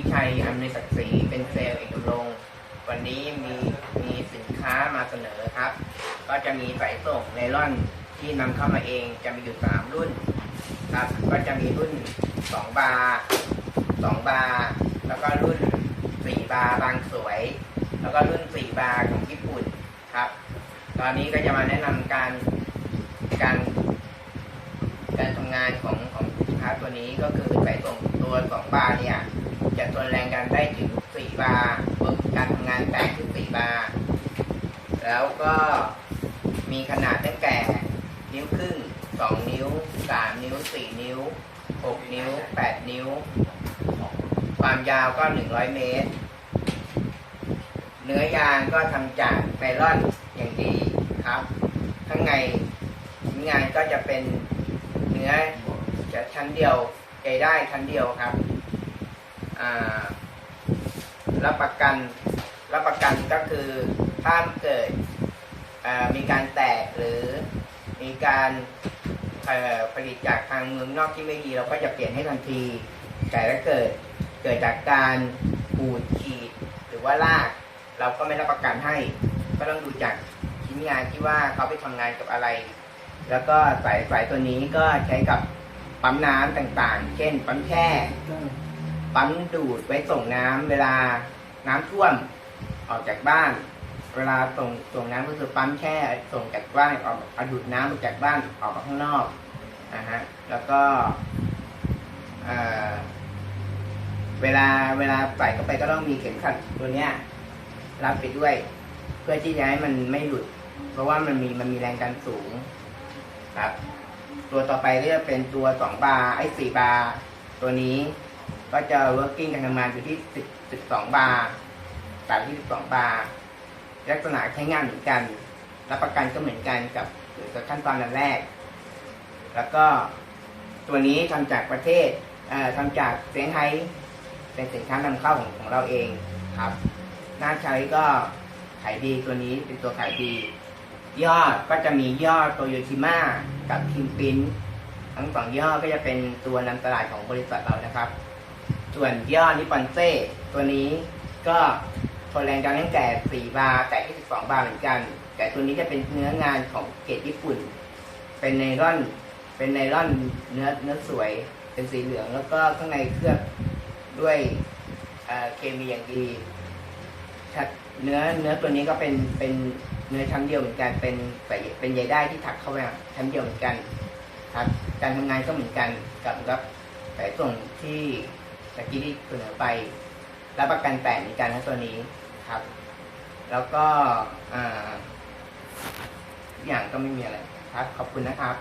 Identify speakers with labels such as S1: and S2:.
S1: วิชัยอำนวยศักดิ์ศรีเป็นเซลล์เอกดำรงวันนี้มีมีสินค้ามาเสนอครับ ก็จะมีสายส่งไนล่อนที่นำเข้ามาเองจะมีอยู่สามรุ่นครับ ก็จะมีรุ่นสองบาร์สองบาร์แล้วก็รุ่นสี่บาร์บางสวย แล้วก็รุ่นสี่บาร์ของญี่ปุ่นครับ ตอนนี้ก็จะมาแนะนำการการการทำงานของของสินค้าตัวนี้ก็คือสายส่งตัวสองบาร์เนี่ย จะทนแรงกันได้ถึงสี่บาร์เมื่อการทำงานแตกถึงสี่บาร์แล้วก็มีขนาดตั้งแต่นิ้วครึ่งสองนิ้วสามนิ้วสี่นิ้วหกนิ้วแปดนิ้ว ความยาวก็หนึ่งร้อยเมตร เนื้อยางก็ทำจากไนลอนอย่างดีครับ ข้างในงานก็จะเป็นเนื้อจะชั้นเดียวใจได้ชั้นเดียวครับ รับประกันรับประกันก็คือถ้าเกิดมีการแตกหรือมีการผลิตจากทางเมืองนอกที่ไม่ดีเราก็จะเปลี่ยนให้ทันที แต่ถ้าเกิดเกิดจากการขูดขีดหรือว่าลาก เราก็ไม่รับประกันให้ ก็ต้องดูจากชิ้นงานที่ว่าเขาไปทำงานกับอะไร แล้วก็สายสายตัวนี้ก็ใช้กับปั๊มน้ำต่างๆ เช่น ปั๊มแช่ ปั๊มดูดไว้ส่งน้ำเวลา น้ำท่วมออกจากบ้าน เวลาส่งส่งน้ำก็คือปั๊มแช่ส่งจากบ้านออกเอาดูดน้ำออกจากบ้านออกมาข้างนอกนะฮะแล้วก็เอ่อเวลาเวลาใส่เข้าไปก็ต้องมีเข็มขัดตัวเนี้ยรับไปด้วย เพื่อที่จะให้มันไม่หลุด เพราะว่ามันมีมันมีแรงดันสูงครับ ตัวต่อไปเรียกเป็นตัวสองบาร์ไอ้สี่บาร์ตัวนี้ ก็จะ working การทำงานอยู่ที่สิบสิบสองบาร์สามที่สิบสองบาร์ลักษณะใช้งานเหมือนกัน รับประกันก็เหมือนกันกับขั้นตอนอันแรก แล้วก็ตัวนี้ทำจากประเทศเอ่อทำจากเซี่ยงไฮ้เป็นสินค้านำเข้าของของเราเองครับน่าใช้ก็ขายดีตัวนี้เป็นตัวขายดียอดก็จะมียอดโตโยชิมากับคิมปินทั้งสองย่ห้อก็จะเป็นตัวนำตลาดของบริษัทเรานะครับ ส่วนย่อนิปอนเซ่ตัวนี้ก็ทนแรงดันตั้งแต่ 4 บาร์แต่ที่2บาร์เหมือนกัน แต่ตัวนี้จะเป็นเนื้องานของเกรดญี่ปุ่น เป็นไนลอน เป็นไนลอนเนื้อเนื้อสวย เป็นสีเหลืองแล้วก็ข้างในเคลือบด้วยเเคมีอย่างดีเนื้อเนื้อตัวนี้ก็เป็นเป็นเนื้อชั้นเดียวเหมือนกัน เป็นใส่เป็นใยได้ที่ถักเข้ามาชั้นเดียวเหมือนกันครับ การทำงานก็เหมือนกันกับรับสายส่งที่ ตะกี้ที่เสนอไป รับประกันแปดในการทั้งตัวนี้ครับ แล้วก็ออย่างก็ไม่มีอะไรครับ ขอบคุณนะครับ